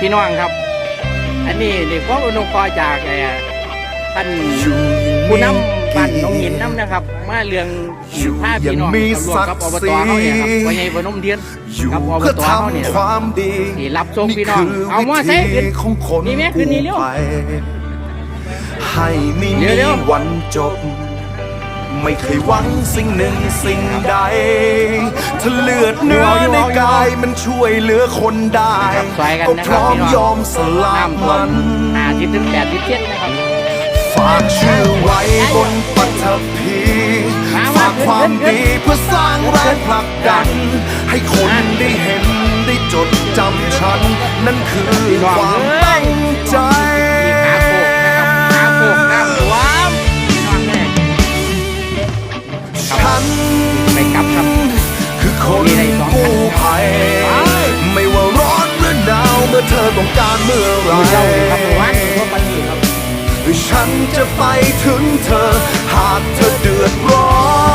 พี่น้องครับ อันนี้เด็กความอนุเคราะห์จากเอ่อท่านอยู่ผู้นำบ้านหน้องหินน้ำนะครับ มาเรื่องพาพี่น้องตำรวจกับอบตเขาเนี่ยครับพ่อใหญ่พนมเทียนอยู่กับอบเพื่อตเขาเนี่ยทำความดีที่รับส่งพี่น้อง เอามาใส่ขึ้นของคนนี่แม่ขึ้นนี่เร็วกู้ภัยให้ไม่เดี๋มียวเดี๋ยววันจบ ไม่เคยหวังสิ่งหนึ่งสิ่งใด ถ้าเลือดเนื้อในกายมันช่วยเหลือคนได้ซอยกันก็นะพครับร้อมพี่น้องยอมสละน้ำท่วมัมนห้าสิบถึงแปดสิบเจ็ดนะครับ ฝากชื่อไว้บนปัทภีมามาฝากความขึ้นขึ้นดีเพื่อสร้างแรงผลักดัน ให้คนได้เห็นได้จดจำฉัน นั่นคือพี่น้องความ เมื่อไหรมือเจ้าเลยครับมือวันมือวันนี้ครับฉันจะไปถึงเธอ หากเธอเดือดร้อ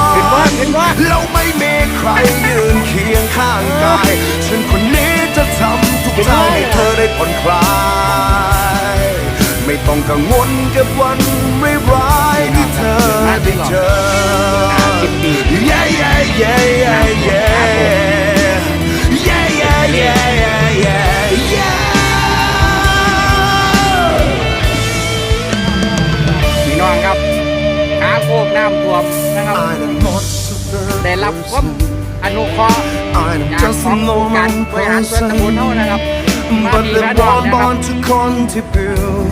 นขึ้นว่าขึ้นว่าแล้วไม่มีใครยืนเคียงข้างกาย ฉันคนนี้จะทำทุกทางให้เธอได้ผ่อนคลายไม่ต้องกังวลกับวันร้ายๆที่เธอได้เจอสิบปี Yeah yeah yeah yeah yeah รับความอนุเคราะห์ I am จาก just ของ a การ normal บริหารส่วนตำบล person เท่านะครับมา But ดี the มาดอน born นะครับ born to contribute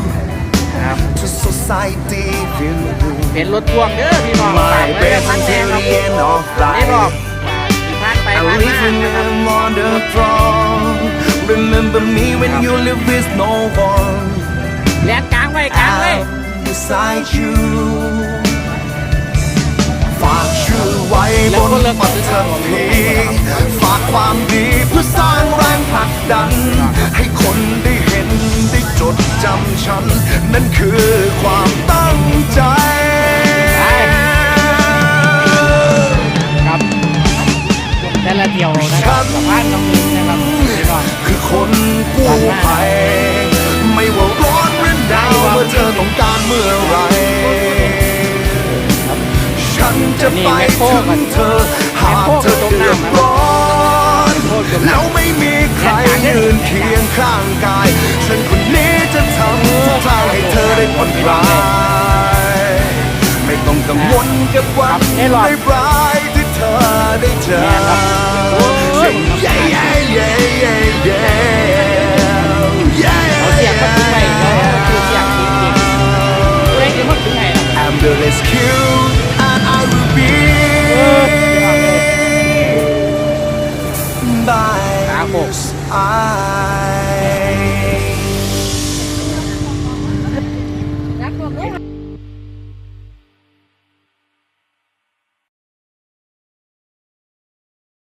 ครับ to society feel good เป็นรถพ่วงเด้อพี่น้อง My ฝากไว้กับท่านแน่ครับ vegetarian of นี่บอก life ที่ผ่านไป I ผ่าน live มา in นะครับ a on the throne Remember me when you live with no one แลนกลางไว้กลางไว้ I'm beside you บนปัตตภีฝากความดีเพื่อสร้างแรงผลักดัน ให้คนได้เห็นได้จดจำฉัน นั่นคือความตั้งใจครับแต่ละเดียวนะครับสะพานน้องมินนะครับคือคนกู้ภัยไม่ว่า จะไปถึงเธอหากเธอเดือดร้อนแล้วไม่มีใครยืนเคียงข้างกาย ฉันคนนี้จะทำทุกทางให้เธอได้ผ่อนคลายไม่ต้องกังวลกับวันไม่ร้ายที่เธอได้เจอเสียงมันถึงไหเนาะเสียงจริเล่นมัง I'm the rescue apples Eyes.